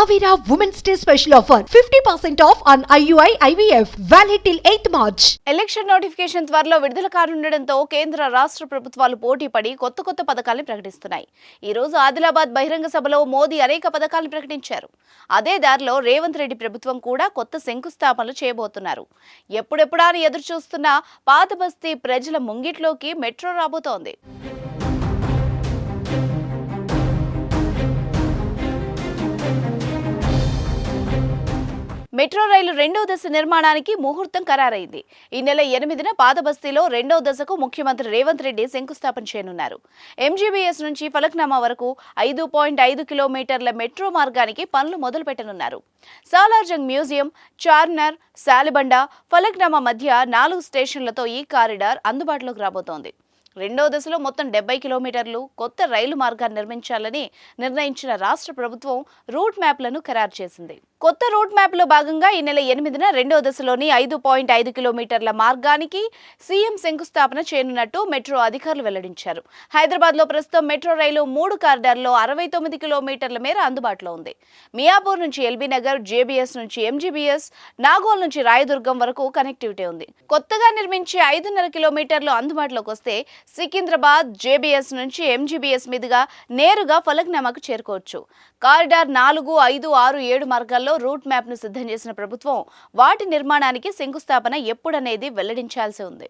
Avira Women's Day special offer. 50% off on IUI IVF valid till 8th March. Election notification త్వరలో విడుదల కానుండడంతో కేంద్ర రాష్ట్ర ప్రభుత్వాలు పోటీ పడి కొత్త కొత్త పథకాలను ప్రకటిస్తున్నాయి. ఈ రోజు ఆదిలాబాద్ బహిరంగ సభలో మోదీ అనేక పథకాలను ప్రకటించారు. అదే దారిలో రేవంత్ రెడ్డి ప్రభుత్వం కూడా కొత్త శంకుస్థాపనలు చేయబోతున్నారు. ఎప్పుడెప్పుడా అని ఎదురు చూస్తున్న పాత బస్తీ ప్రజల ముంగిట్లోకి మెట్రో రాబోతోంది. మెట్రో రైలు రెండో దశ నిర్మాణానికి ముహూర్తం ఖరారైంది. ఈ నెల ఎనిమిదిన పాదబస్తీలో రెండవ దశకు ముఖ్యమంత్రి రేవంత్ రెడ్డి శంకుస్థాపన చేయనున్నారు. ఎంజీబీఎస్ నుంచి ఫలక్నామా వరకు ఐదు పాయింట్ ఐదు కిలోమీటర్ల మెట్రో మార్గానికి పనులు మొదలు పెట్టనున్నారు సాలార్జంగ్ మ్యూజియం చార్మినార్ శాలిబండ ఫలక్నామా మధ్య నాలుగు స్టేషన్లతో ఈ కారిడార్ అందుబాటులోకి రాబోతోంది. రెండో దశలో మొత్తం డెబ్బై కిలోమీటర్లు కొత్త రైలు మార్గాన్ని నిర్మించాలని నిర్ణయించిన రాష్ట్ర ప్రభుత్వం రూట్ మ్యాప్లను ఖరారు చేసింది. కొత్త రూట్ మ్యాప్లో భాగంగా ఈ నెల ఎనిమిదిన రెండో దశలోని ఐదు పాయింట్ ఐదు కిలోమీటర్ల మార్గానికి సీఎం శంకుస్థాపన చేయనున్నట్టు మెట్రో అధికారులు వెల్లడించారు. హైదరాబాద్లో ప్రస్తుతం మెట్రో రైలు మూడు కారిడార్లో అరవై తొమ్మిది కిలోమీటర్ల మేర అందుబాటులో ఉంది. మియాపూర్ నుంచి ఎల్బీ నగర్ జేబీఎస్ నుంచి ఎంజీబీఎస్ నాగోల్ నుంచి రాయదుర్గం వరకు కనెక్టివిటీ ఉంది. కొత్తగా నిర్మించే ఐదున్నర కిలోమీటర్లు అందుబాటులోకి వస్తే సికింద్రాబాద్ జేబీఎస్ నుంచి ఎంజీబీఎస్ మీదుగా నేరుగా ఫలక్నామాకు చేరుకోవచ్చు. కారిడార్ నాలుగు ఐదు ఆరు ఏడు మార్గాల్లో రూట్ మ్యాప్ను సిద్ధం చేసిన ప్రభుత్వం వాటి నిర్మాణానికి శంకుస్థాపన ఎప్పుడనేది వెల్లడించాల్సి ఉంది.